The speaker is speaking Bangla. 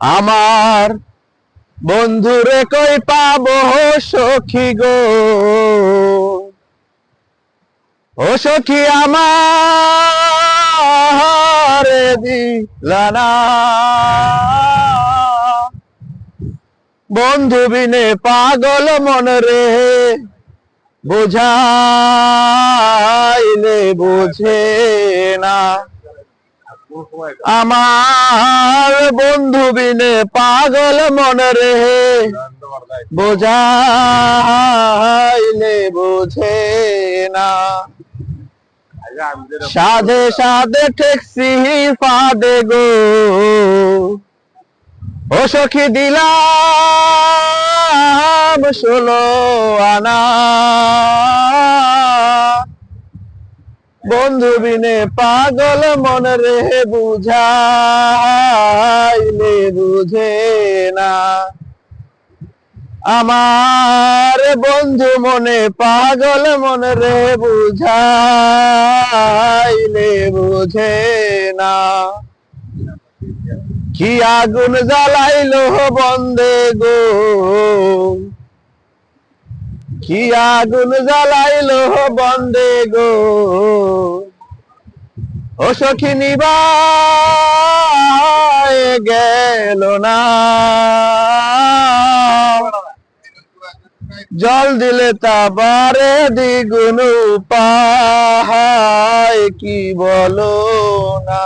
আমার বন্ধুরে কই পাবো সখী গো? ও সখী আমার দিলানা। বন্ধু বিনে পাগল মন রে বোঝাইলে বোঝে না। আমার বন্ধু বিনে পাগল মন রে। বোঝাইলে বোঝে না। সাধে সাধে ঠেকসি ফাদে গো। ও সখী দিলাম ষোলো আনা। বন্ধু বিনে পাগল মন রে বুঝাইলে বুঝে না। আমার বন্ধু মনে পাগল মন রে বুঝাইলে বুঝে না। কি আগুন জ্বালাইলো বন্দে গো। কি আগুন জ্বালাইলো বন্দে গো। ও সখী নিবাই গেল না। জল দিলে তাবারে দ্বিগুণ পাহায় কি বলো না?